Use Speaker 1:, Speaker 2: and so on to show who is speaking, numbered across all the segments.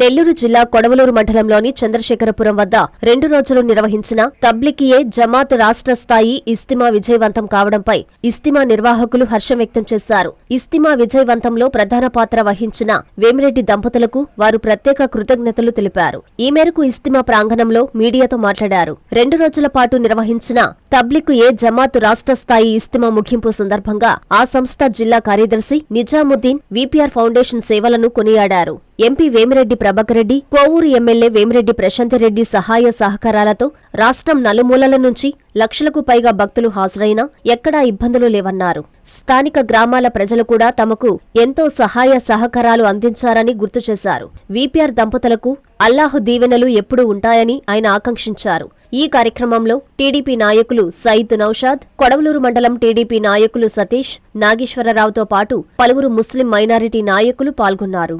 Speaker 1: నెల్లూరు జిల్లా కొడవలూరు మండలంలోని చంద్రశేఖరపురం వద్ద రెండు రోజులు నిర్వహించిన తబ్లికియే జమాత్ రాష్ట్ర స్థాయి ఇస్తిమా విజయవంతం కావడంపై ఇస్తిమా నిర్వాహకులు హర్షం వ్యక్తం చేశారు. ఇస్తిమా విజయవంతంలో ప్రధాన పాత్ర వహించిన వేమిరెడ్డి దంపతులకు వారు ప్రత్యేక కృతజ్ఞతలు తెలిపారు. ఈ మేరకు ఇస్తిమా ప్రాంగణంలో మీడియాతో మాట్లాడారు. రెండు రోజుల పాటు నిర్వహించిన తబ్లికు ఏ జమాత్ రాష్ట్ర స్థాయి ఇస్తిమా ముగింపు సందర్భంగా ఆ సంస్థ జిల్లా కార్యదర్శి నిజాముద్దీన్ విపిఆర్ ఫౌండేషన్ సేవలను కొనియాడారు. ఎంపీ వేమిరెడ్డి ప్రభాకరెడ్డి కోవూరు ఎమ్మెల్యే వేమిరెడ్డి ప్రశాంతరెడ్డి సహాయ సహకారాలతో రాష్ట్రం నలుమూలల నుంచి లక్షలకు పైగా భక్తులు హాజరైనా ఎక్కడా ఇబ్బందులు లేవన్నారు. స్థానిక గ్రామాల ప్రజలు కూడా తమకు ఎంతో సహాయ సహకారాలు అందించారని గుర్తు చేశారు. విపిఆర్ దంపతులకు అల్లాహు దీవెనలు ఎప్పుడూ ఉంటాయని ఆయన ఆకాంక్షించారు. ఈ కార్యక్రమంలో టీడీపీ నాయకులు సయీద్ నౌషాద్ కొడవలూరు మండలం టీడీపీ నాయకులు సతీష్ నాగేశ్వరరావుతో పాటు పలువురు ముస్లిం మైనారిటీ నాయకులు పాల్గొన్నారు.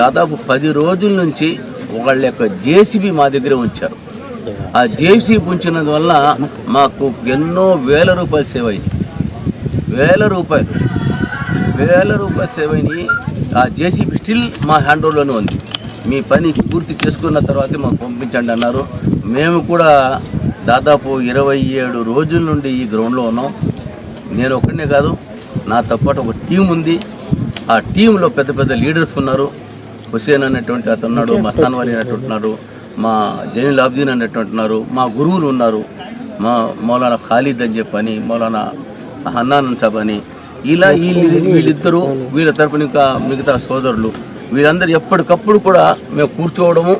Speaker 2: దాదాపు పది రోజుల నుంచి వాళ్ళ యొక్క జేసీబీ మా దగ్గర ఉంచారు. ఆ జేసీబీ ఉంచినందువల్ల మాకు ఎన్నో వేల రూపాయలు సేవ్ అయింది వేల రూపాయలు. వేల రూపాయలు సేవ్ అయినాయి ఆ జేసీబీ స్టిల్ మా హ్యాండ్ ఓవర్లోనే ఉంది. మీ పని పూర్తి చేసుకున్న తర్వాతే మాకు పంపించండి అన్నారు. మేము కూడా దాదాపు ఇరవై ఏడు రోజుల నుండి ఈ గ్రౌండ్లో ఉన్నాం. నేను ఒక్కడనే కాదు నాతో పాటు ఒక టీం ఉంది. ఆ టీంలో పెద్ద పెద్ద లీడర్స్ ఉన్నారు. హుసేన్ అనేటువంటి అతను ఉన్నాడు మస్తాన్ వారి అనేటువంటి ఉన్నారు. మా జైనుల్ అబ్దీన్ అనేటువంటి ఉన్నారు. మా గురువులు ఉన్నారు. మా మౌలానా ఖాలిద్ అని చెప్పని మౌలానా హన్నాన్ అని ఇలా వీళ్ళు వీళ్ళిద్దరూ వీళ్ళ తరపున ఇంకా మిగతా సోదరులు వీళ్ళందరూ ఎప్పటికప్పుడు కూడా మేము కూర్చోవడము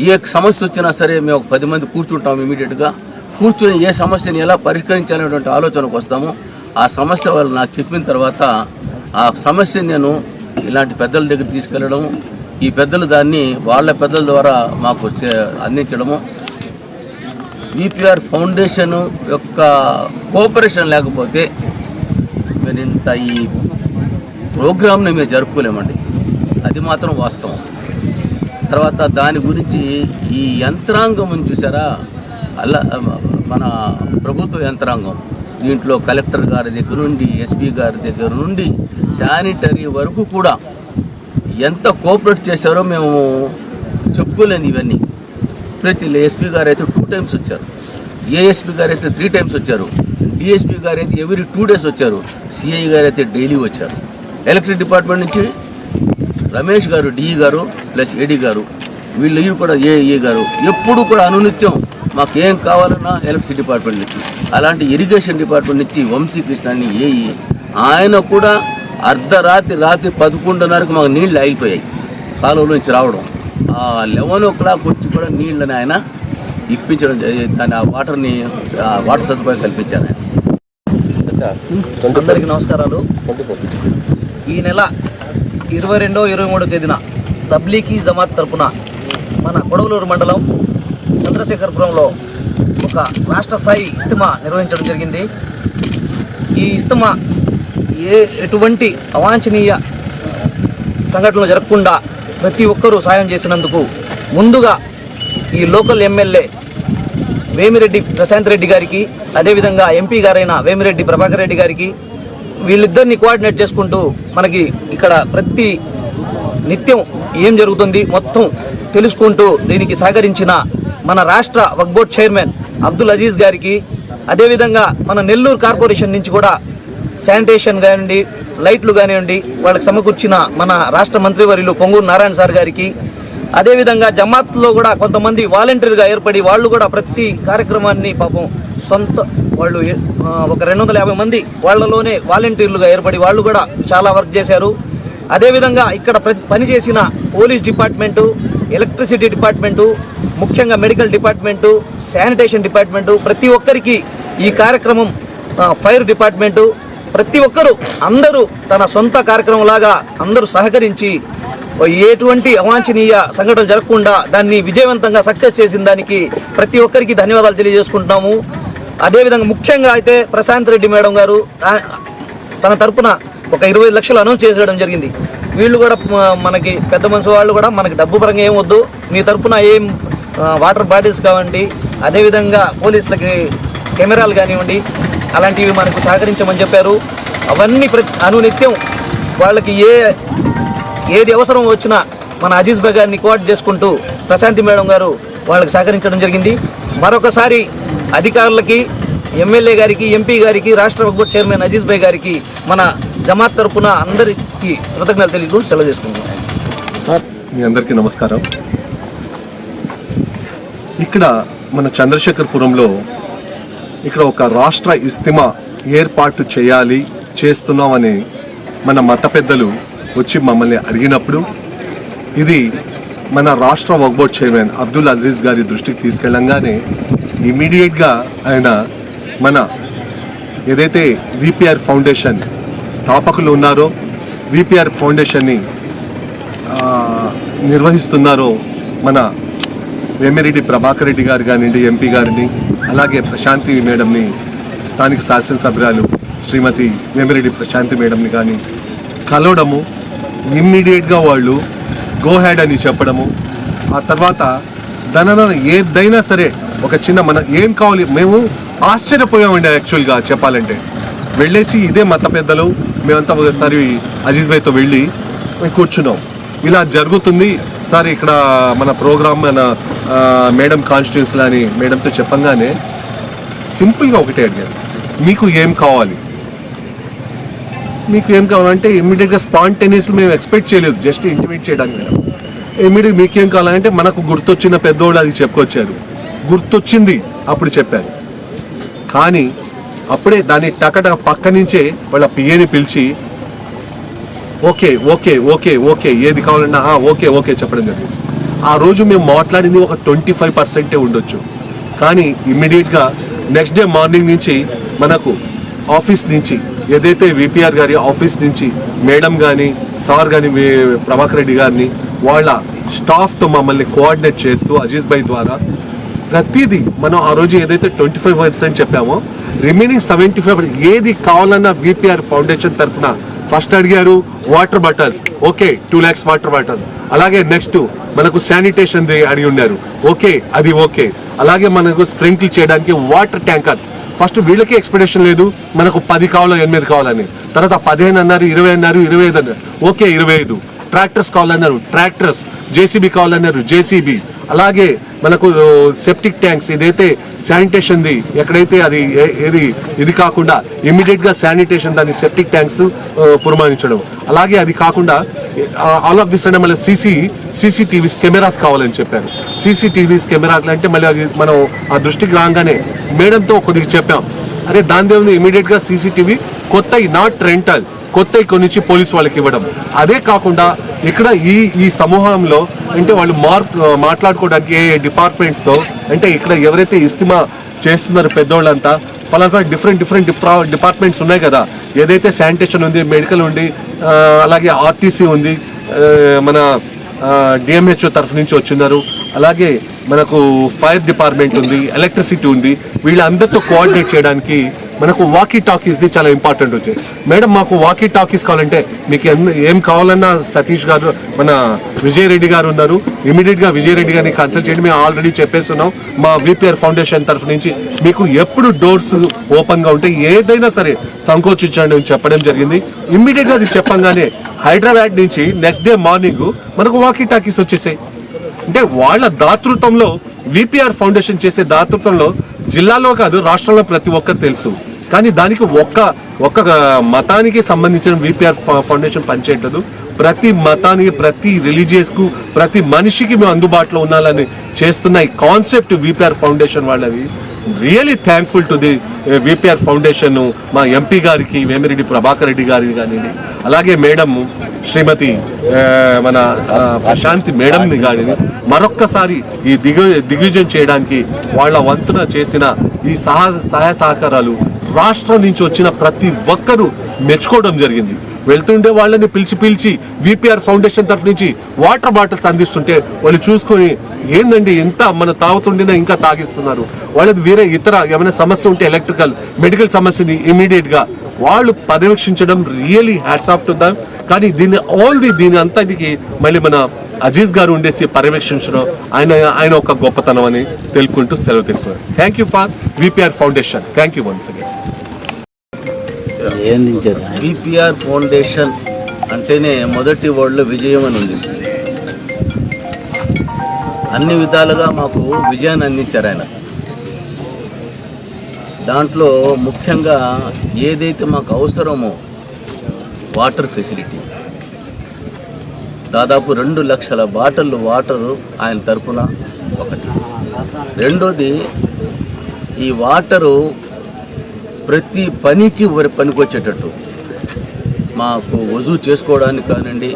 Speaker 2: ఏ సమస్య వచ్చినా సరే మేము ఒక పది మంది కూర్చుంటాం ఇమీడియట్గా. కూర్చొని ఏ సమస్యని ఎలా పరిష్కరించాలనేటువంటి ఆలోచనకు వస్తాము. ఆ సమస్య వాళ్ళు నాకు చెప్పిన తర్వాత ఆ సమస్యని నేను ఇలాంటి పెద్దల దగ్గర తీసుకెళ్ళడం ఈ పెద్దలు దాన్ని వాళ్ళ పెద్దల ద్వారా మాకు చే- అందించడము ఈపీఆర్ ఫౌండేషన్ యొక్క కోఆపరేషన్ లేకపోతే మేము ఇంత ఈ ప్రోగ్రామ్ని మేము జరుపుకోలేమండి. అది మాత్రం వాస్తవం. తర్వాత దాని గురించి ఈ యంత్రాంగం చూసారా? అలా మన ప్రభుత్వ యంత్రాంగం. దీంట్లో కలెక్టర్ గారి దగ్గర నుండి ఎస్పీ గారి దగ్గర నుండి శానిటరీ వరకు కూడా ఎంత కోఆపరేట్ చేశారో మేము చెప్పుకోలేదు ఇవన్నీ ప్రతి ఎస్పీ గారు అయితే టూ టైమ్స్ వచ్చారు ఏఎస్పీ గారు అయితే త్రీ టైమ్స్ వచ్చారు. డిఎస్పీ గారు అయితే ఎవ్రీ టూ డేస్ వచ్చారు. సిఐ గారు అయితే డైలీ వచ్చారు. ఎలక్ట్రిక్ డిపార్ట్మెంట్ నుంచి రమేష్ గారు డిఈ గారు ప్లస్ ఏడీ గారు వీళ్ళు కూడా ఏఈ గారు. ఎప్పుడు కూడా అనునిత్యం మాకు ఏం కావాలన్నా ఎలక్ట్రిసిటీ డిపార్ట్మెంట్ నుంచి. అలాంటి ఇరిగేషన్ డిపార్ట్మెంట్ నుంచి వంశీకృష్ణాన్ని అని ఏఈ ఆయన కూడా అర్ధరాత్రి రాత్రి పదకొండున్నరకు మాకు నీళ్ళు ఆగిపోయాయి. కాలువలో నుంచి రావడం. లెవెన్ ఓ క్లాక్ వచ్చి కూడా నీళ్ళని ఆయన ఇప్పించడం దాని ఆ వాటర్ని వాటర్ సదుపాయం కల్పించాను ఆయన.
Speaker 3: అందరికీ నమస్కారాలు. ఈ నెల ఇరవై రెండో ఇరవై మూడో తేదీన తబ్లీకీ జమాత్ తరపున మన కొడవలూరు మండలం చంద్రశేఖరపురంలో ఒక రాష్ట్ర స్థాయి ఇస్తిమా నిర్వహించడం జరిగింది. ఈ ఇస్తమ ఏ ఎటువంటి అవాంఛనీయ సంఘటనలు జరగకుండా ప్రతి ఒక్కరూ సాయం చేసినందుకు ముందుగా ఈ లోకల్ ఎమ్మెల్యే వేమిరెడ్డి ప్రశాంత్ రెడ్డి గారికి అదేవిధంగా ఎంపీ గారైన వేమిరెడ్డి ప్రభాకర్ రెడ్డి గారికి వీళ్ళిద్దరిని కోఆర్డినేట్ చేసుకుంటూ మనకి ఇక్కడ ప్రతి నిత్యం ఏం జరుగుతుంది మొత్తం తెలుసుకుంటూ దీనికి సహకరించిన మన రాష్ట్ర వక్బోర్డ్ చైర్మన్ అబ్దుల్ అజీజ్ గారికి అదేవిధంగా మన నెల్లూరు కార్పొరేషన్ నుంచి కూడా శానిటేషన్ కానివ్వండి లైట్లు కానివ్వండి వాళ్ళకి సమకూర్చిన మన రాష్ట్ర మంత్రివర్యులు పొంగూరు నారాయణ సార్ గారికి. అదేవిధంగా జమాత్లో కూడా కొంతమంది వాలంటీర్గా ఏర్పడి వాళ్ళు కూడా ప్రతి కార్యక్రమాన్ని పాపం సొంత వాళ్ళు ఒక రెండు వందల యాభై మంది వాళ్ళలోనే వాలంటీర్లుగా ఏర్పడి వాళ్ళు కూడా చాలా వర్క్ చేశారు. అదేవిధంగా ఇక్కడ ప్ర- పనిచేసిన పోలీస్ డిపార్ట్మెంటు ఎలక్ట్రిసిటీ డిపార్ట్మెంటు ముఖ్యంగా మెడికల్ డిపార్ట్మెంటు శానిటేషన్ డిపార్ట్మెంటు ప్రతి ఒక్కరికి ఈ కార్యక్రమం ఫైర్ డిపార్ట్మెంటు ప్రతి ఒక్కరూ అందరూ తన సొంత కార్యక్రమంలాగా అందరూ సహకరించి ఎటువంటి అవాంఛనీయ సంఘటనలు జరగకుండా దాన్ని విజయవంతంగా సక్సెస్ చేసిన దానికి ప్రతి ఒక్కరికి ధన్యవాదాలు తెలియజేసుకుంటున్నాము. అదేవిధంగా ముఖ్యంగా అయితే ప్రశాంత్ రెడ్డి మేడం గారు తన తరపున ఒక ఇరవై లక్షలు అనౌన్స్ చేసేయడం జరిగింది. వీళ్ళు కూడా మనకి పెద్ద మనసు వాళ్ళు కూడా మనకి డబ్బు పరంగా ఏం వద్దు. మీ తరపున ఏం వాటర్ బాటిల్స్ కావండి. అదేవిధంగా పోలీసులకి కెమెరాలు కానివ్వండి అలాంటివి మనకు సహకరించమని చెప్పారు. అవన్నీ ప్రతి అనునిత్యం వాళ్ళకి ఏ ఏది అవసరం వచ్చినా మన అజీజ్ భాయ్ గారిని కోఆర్డ్ చేసుకుంటూ ప్రశాంతి మేడం గారు వాళ్ళకి సహకరించడం జరిగింది. మరొకసారి అధికారులకి ఎమ్మెల్యే గారికి ఎంపీ గారికి రాష్ట్ర వక్ఫ్ చైర్మన్ అజీజ్ భాయ్ గారికి మన జమాత్ తరపున అందరికీ కృతజ్ఞతలు తెలియదు సెలవు చేసుకుంటున్నాం.
Speaker 4: మీ అందరికీ నమస్కారం. ఇక్కడ మన చంద్రశేఖర్పురంలో ఇక్కడ ఒక రాష్ట్ర ఇస్తిమా ఏర్పాటు చేయాలి చేస్తున్నామని మన మత పెద్దలు వచ్చి మమ్మల్ని అడిగినప్పుడు ఇది మన రాష్ట్ర వక్బోర్డ్ చైర్మన్ అబ్దుల్ అజీజ్ గారి దృష్టికి తీసుకెళ్ళంగానే ఇమీడియట్గా ఆయన మన ఏదైతే విపిఆర్ ఫౌండేషన్ స్థాపకులు ఉన్నారో విపిఆర్ ఫౌండేషన్ని నిర్వహిస్తున్నారో మన వేమిరెడ్డి ప్రభాకర్ రెడ్డి గారు కానివ్వండి ఎంపీ గారిని అలాగే ప్రశాంతి మేడంని స్థానిక శాసనసభ్యురాలు శ్రీమతి వేమిరెడ్డి ప్రశాంతి మేడంని కానీ కలవడము ఇమ్మీడియట్గా వాళ్ళు గో హ్యాడ్ అని చెప్పడము ఆ తర్వాత దాని ఏదైనా సరే ఒక చిన్న మన ఏం కావాలి మేము ఆశ్చర్యపోయామండి యాక్చువల్గా చెప్పాలంటే. వెళ్ళేసి ఇదే మత పెద్దలు మేమంతా ఒకసారి అజీజ్ భాయ్తో వెళ్ళి మేము కూర్చున్నాం. ఇలా జరుగుతుంది సార్ ఇక్కడ మన ప్రోగ్రామ్ మన మేడం కాన్స్టిట్యూన్సీ అని మేడంతో చెప్పంగానే సింపుల్గా ఒకటే అడిగారు. మీకు ఏం కావాలి? మీకు ఏం కావాలంటే ఇమ్మీడియట్గా స్పాంటేనియస్లీ మేము ఎక్స్పెక్ట్ చేయలేదు జస్ట్ ఇంటిమేట్ చేయడానికి మేడం. ఇమ్మీడియట్ మీకేం కావాలంటే మనకు గుర్తొచ్చిన పెద్దోళ్ళు అది చెప్పుకొచ్చారు. గుర్తొచ్చింది అప్పుడు చెప్పారు. కానీ అప్పుడే దాన్ని టకటక పక్క నుంచే వాళ్ళ పిఏని పిలిచి ఓకే ఓకే ఓకే ఓకే ఏది కావాలన్నా ఓకే ఓకే చెప్పడం జరిగింది. ఆ రోజు మేము మాట్లాడింది ఒక ట్వంటీ ఫైవ్ పర్సెంటే ఉండొచ్చు. కానీ ఇమ్మీడియట్గా నెక్స్ట్ డే మార్నింగ్ నుంచి మనకు ఆఫీస్ నుంచి ఏదైతే విపిఆర్ గారి ఆఫీస్ నుంచి మేడం కానీ సార్ కానీ ప్రభాకర్ రెడ్డి గారిని వాళ్ళ స్టాఫ్తో మమ్మల్ని కోఆర్డినేట్ చేస్తూ అజీజ్ భాయ్ ద్వారా ప్రతిదీ మనం ఆ రోజు ఏదైతే ట్వంటీ ఫైవ్ పర్సెంట్ చెప్పామో రిమైనింగ్ సెవెంటీ ఫైవ్ ఏది కావాలన్నా విపిఆర్ ఫౌండేషన్ తరఫున ఫస్ట్ అడిగారు water bottles okay two lakhs water bottles అలాగే నెక్స్ట్ మనకు శానిటేషన్ అడిగి ఉన్నారు. ఓకే అది ఓకే అలాగే మనకు స్ప్రింకిల్ చేయడానికి వాటర్ ట్యాంకర్స్ ఫస్ట్ వీళ్ళకి ఎక్స్పెక్టేషన్ లేదు మనకు పది కావాలో ఎనిమిది కావాలని. తర్వాత పదిహేను అన్నారు ఇరవై అన్నారు ఇరవై ఐదు అన్నారు. ఓకే ఇరవై ఐదు. ట్రాక్టర్స్ కావాలన్నారు ట్రాక్టర్స్ జేసీబీ కావాలన్నారు జేసీబీ అలాగే మనకు సెప్టిక్ ట్యాంక్స్ ఇదైతే శానిటేషన్ది ఎక్కడైతే అది ఏ- ఏది ఇది కాకుండా ఇమీడియట్గా శానిటేషన్ దాని సెప్టిక్ ట్యాంక్స్ పురమాయించడం అలాగే అది కాకుండా ఆల్ ఆఫ్ దిస్ అంటే మళ్ళీ సీసీ సీసీటీవీస్ కెమెరాస్ కావాలని చెప్పారు. సీసీటీవీస్ కెమెరాలు అంటే మళ్ళీ అది మనం ఆ దృష్టికి రాగానే మేడంతో కొద్దిగా చెప్పాం. అరే దాని దేవుని ఇమీడియట్గా సీసీటీవీ కొత్త నాట్ రెంటల్ కొత్త కొనిచ్చి పోలీస్ వాళ్ళకి ఇవ్వడం. అదే కాకుండా ఇక్కడ ఈ ఈ సమూహంలో అంటే వాళ్ళు మార్క్ మాట్లాడుకోవడానికి ఏ డిపార్ట్మెంట్స్తో అంటే ఇక్కడ ఎవరైతే ఇస్తిమా చేస్తున్నారు పెద్దోళ్ళంతా ఫలానా డిఫరెంట్ డిఫరెంట్ డిపార్ట్మెంట్స్ ఉన్నాయి కదా. ఏదైతే శానిటేషన్ ఉంది మెడికల్ ఉంది అలాగే ఆర్టీసీ ఉంది మన డిఎంహెచ్ఓ తరఫు నుంచి వచ్చిన్నారు అలాగే మనకు ఫైర్ డిపార్ట్మెంట్ ఉంది ఎలక్ట్రిసిటీ ఉంది వీళ్ళందరితో కోఆర్డినేట్ చేయడానికి మనకు వాకీ టాకీస్ది చాలా ఇంపార్టెంట్ వచ్చాయి. మేడం మాకు వాకీ టాకీస్ కావాలంటే మీకు ఎన్- ఏం కావాలన్నా సతీష్ గారు మన విజయ్ రెడ్డి గారు ఉన్నారు. ఇమీడియట్గా విజయ్ రెడ్డి గారిని కన్సల్ట్ చేయండి. మేము ఆల్రెడీ చెప్పేస్తున్నాం. మా విపిఆర్ ఫౌండేషన్ తరఫు నుంచి మీకు ఎప్పుడు డోర్స్ ఓపెన్గా ఉంటే ఏదైనా సరే సంకోచించండి అని చెప్పడం జరిగింది. ఇమ్మీడియట్గా అది చెప్పంగానే హైదరాబాద్ నుంచి నెక్స్ట్ డే మార్నింగ్ మనకు వాకీ టాకీస్ వచ్చేసాయి. అంటే వాళ్ళ దాతృత్వంలో విపిఆర్ ఫౌండేషన్ చేసే దాతృత్వంలో జిల్లాలో కాదు రాష్ట్రంలో ప్రతి ఒక్కరు తెలుసు. కానీ దానికి ఒక్క ఒక్క మతానికి సంబంధించిన విపిఆర్ ఫౌండేషన్ పనిచేయట్లేదు. ప్రతి మతానికి ప్రతి రిలీజియస్కు ప్రతి మనిషికి మేము అందుబాటులో ఉండాలని చేస్తున్న ఈ కాన్సెప్ట్ విపిఆర్ ఫౌండేషన్ వాళ్ళది. Really thankful to the VPR foundation మా ఎంపీ గారికి వేమిరెడ్డి ప్రభాకర్ రెడ్డి గారికి కానీ అలాగే మేడం శ్రీమతి eh, మన ప్రశాంతి మేడంని కానీ మరొక్కసారి ఈ దిగు దిగ్విజయం చేయడానికి వాళ్ళ వంతున చేసిన ఈ సహా సహాయ సహకారాలు రాష్ట్రం నుంచి వచ్చిన ప్రతి ఒక్కరూ మెచ్చుకోవడం జరిగింది. వెళ్తుండే వాళ్ళని పిలిచి పిలిచి విపిఆర్ ఫౌండేషన్ తరఫు నుంచి వాటర్ బాటిల్స్ అందిస్తుంటే వాళ్ళు చూసుకొని ఏందండి ఎంత మన తాగుతుండేనా ఇంకా తాగిస్తున్నారు. వాళ్ళది వేరే ఇతర ఏమైనా సమస్య ఉంటే ఎలక్ట్రికల్ మెడికల్ సమస్యని ఇమీడియట్గా వాళ్ళు పర్యవేక్షించడం రియలీ హ్యాట్స్ ఆఫ్ టు కానీ దీన్ని ఆల్ ది దీని అంతటికి మళ్ళీ మన అజీజ్ గారు ఉండేసి పర్యవేక్షించడం ఆయన ఆయన ఒక గొప్పతనం అని తెలుపుకుంటూ సెలవు తీసుకున్నారు. Thank you for VPR foundation thank you once again
Speaker 2: VPR foundation అంటేనే మొదటి వర్డ్లో విజయం అని ఉంది. అన్ని విధాలుగా మాకు విజయాన్ని అందించారు ఆయన. దాంట్లో ముఖ్యంగా ఏదైతే మాకు అవసరమో వాటర్ ఫెసిలిటీ. దాదాపు రెండు లక్షల బాటిల్ వాటర్ ఆయన తరపున ఒకటి. రెండోది ఈ వాటరు ప్రతి పనికి పనికొచ్చేటట్టు. మాకు వజూ చేసుకోవడానికి కానివ్వండి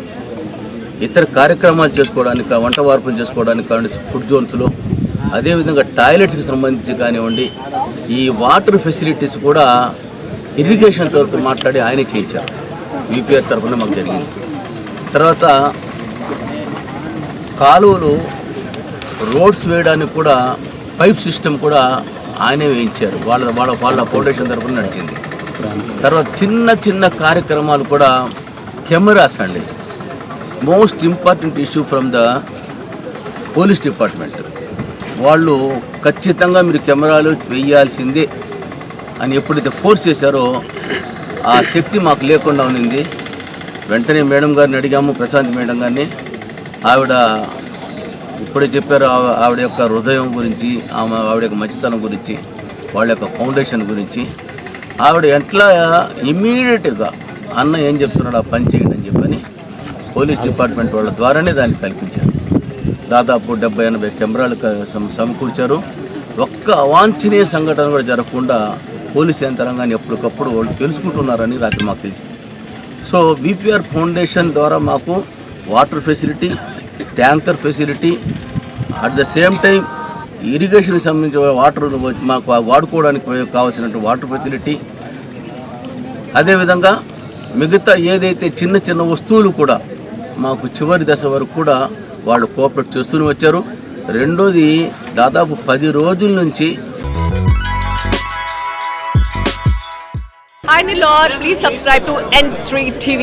Speaker 2: ఇతర కార్యక్రమాలు చేసుకోవడానికి వంట వార్పులు చేసుకోవడానికి కానివ్వండి ఫుడ్ జోన్స్లో అదేవిధంగా టాయిలెట్స్కి సంబంధించి కానివ్వండి ఈ వాటర్ ఫెసిలిటీస్ కూడా ఇరిగేషన్ తరఫున మాట్లాడి ఆయనే చేయించారు. యూపీఆర్ తరఫున మాకు జరిగింది. తర్వాత కాలువలు రోడ్స్ వేయడానికి కూడా పైప్ సిస్టమ్ కూడా ఆయనే వేయించారు. వాళ్ళ వాళ్ళ వాళ్ళ ఫౌండేషన్ తరఫున నడిచింది. తర్వాత చిన్న చిన్న కార్యక్రమాలు కూడా కెమెరాస్ అండి most important issue from the police department. వాళ్ళు ఖచ్చితంగా మీరు కెమెరాలు వేయాల్సిందే అని ఎప్పుడైతే ఫోర్స్ చేశారో ఆ శక్తి మాకు లేకుండా ఉన్నింది. వెంటనే మేడం గారిని అడిగాము ప్రశాంత్ మేడం గారిని. ఆవిడ ఇప్పుడే చెప్పారు ఆవిడ యొక్క హృదయం గురించి ఆమె ఆవిడ యొక్క మంచితనం గురించి వాళ్ళ యొక్క ఫౌండేషన్ గురించి. ఆవిడ ఎట్లా ఇమ్మీడియట్గా అన్న ఏం చెప్తున్నాడు ఆ పని చేయండి అని చెప్పని పోలీస్ డిపార్ట్మెంట్ వాళ్ళ ద్వారానే దాన్ని కల్పించారు. దాదాపు డెబ్బై ఎనభై కెమెరాలు సమకూర్చారు. ఒక్క అవాంఛనీయ సంఘటన కూడా జరగకుండా పోలీస్ యంత్రాంగాన్ని ఎప్పటికప్పుడు వాళ్ళు తెలుసుకుంటున్నారని రాత్రి మాకు తెలిసింది. సో బీపీఆర్ ఫౌండేషన్ ద్వారా మాకు water facility tanker facility at the same time ఇరిగేషన్కి సంబంధించిన వాటర్ మాకు వాడుకోవడానికి కావాల్సినటువంటి వాటర్ ఫెసిలిటీ. అదేవిధంగా మిగతా ఏదైతే చిన్న చిన్న వస్తువులు కూడా మాకు చివరి దశ వరకు కూడా వాళ్ళు కోఆపరేట్ చేస్తూనే వచ్చారు. రెండోది దాదాపు పది రోజుల నుంచి
Speaker 5: Hi Nilor, please subscribe to N3 TV.